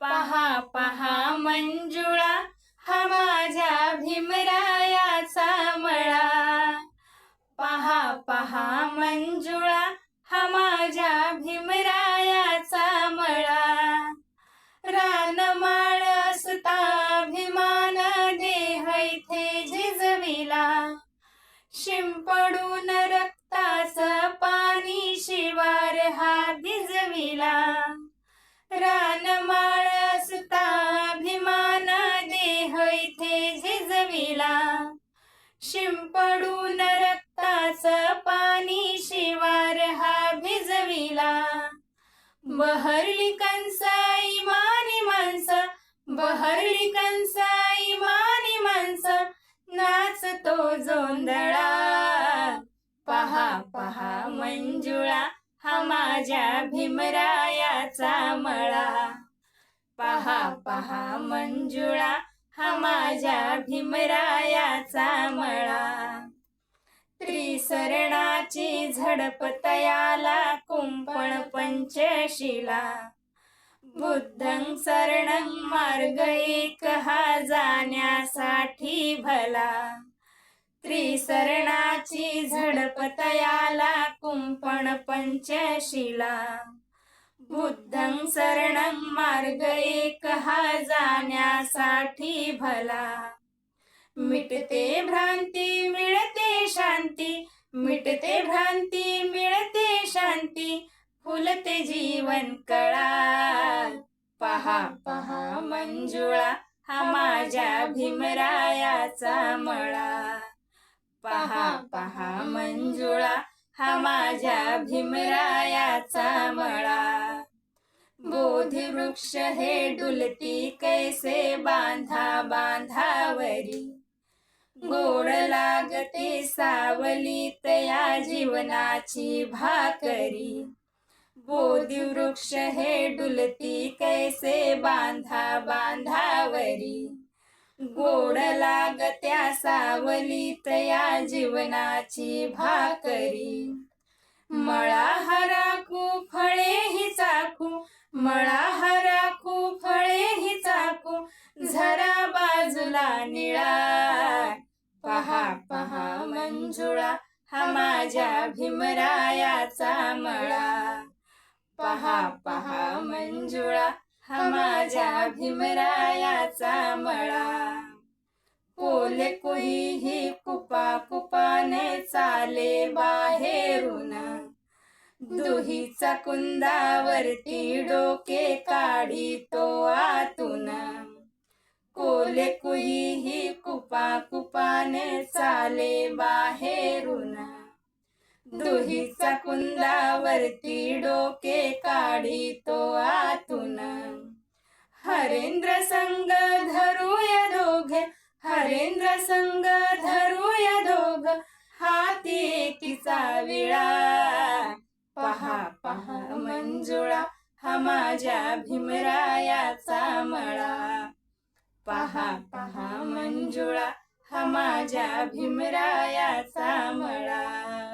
पहा पहा मंजुळा हा माझ्या भीमरायाचा मळा. पहा पहा मंजुळा हा माझ्या भीमरायाचा मळा. रानमाळ सुता भीमान देह इथे झिजविला. शिंपडून रक्ताच पाणी शिवार हा भिजविला. रानमाळ शिंपडून रक्ताच पाणी शिवार हा भिजविला. बहरली कंसाई मानी माणसं बहरली कंसाई मानी माणसं नाचतो जोंधळा. पहा पहा मंजुळा हा माझ्या भीमरायाचा मळा. पहा पहा मंजुळा हा माझ्या भीमरायाचा मळा. त्रिसरणाची झडप तयाला कुंपण पंचशिला. बुद्धं शरणं मार्ग एक हा जाण्यासाठी भला. त्रिसरणाची झडप तयाला कुंपण पंचशिला. बुद्धं शरणं मार्ग एक हा जाण्यासाठी भला. मिटते भ्रांती मिळते शांती. मिटते भ्रांती मिळते शांती. फुलते जीवन कळा. पहा पहा मंजुळा हा माझ्या भीमरायाचा मळा. पहा पहा मंजुळा हा माझ्या भीमरायाचा वृक्ष हे डुलती कैसे बांधा बांधावरी? गोड लागते सावली तया जीवनाची भाकरी. बोधी वृक्ष हे डुलती कैसे बांधा बांधावरी? गोड लागत्या सावलीत या जीवनाची भाकरी. मळा निळा पहा पहा मंजुळा हा माझ्या भीमरायाचा मळा. पहा पहा मंजुळा हा माझ्या भीमरायाचा मळा. कोले कोही ही कुपा कुपाने चाले बाहेरून. दुहीचा कुंदावरती डोके काढी तो आत कोले कुई ही कुपा कुपाने चाले बाहेरून. दुहीचा कुंदावरती डोके काढी तो आतून. हरेंद्र संग धरूया दोघे हरेंद्र संग धरूया दोघ हाती एकीचा विळा. पहा पहा मंजुळा हा माझ्या भीमरायाचा मळा. पहा पहा मंजुळा हा माझ्या भीमरायाचा मळा.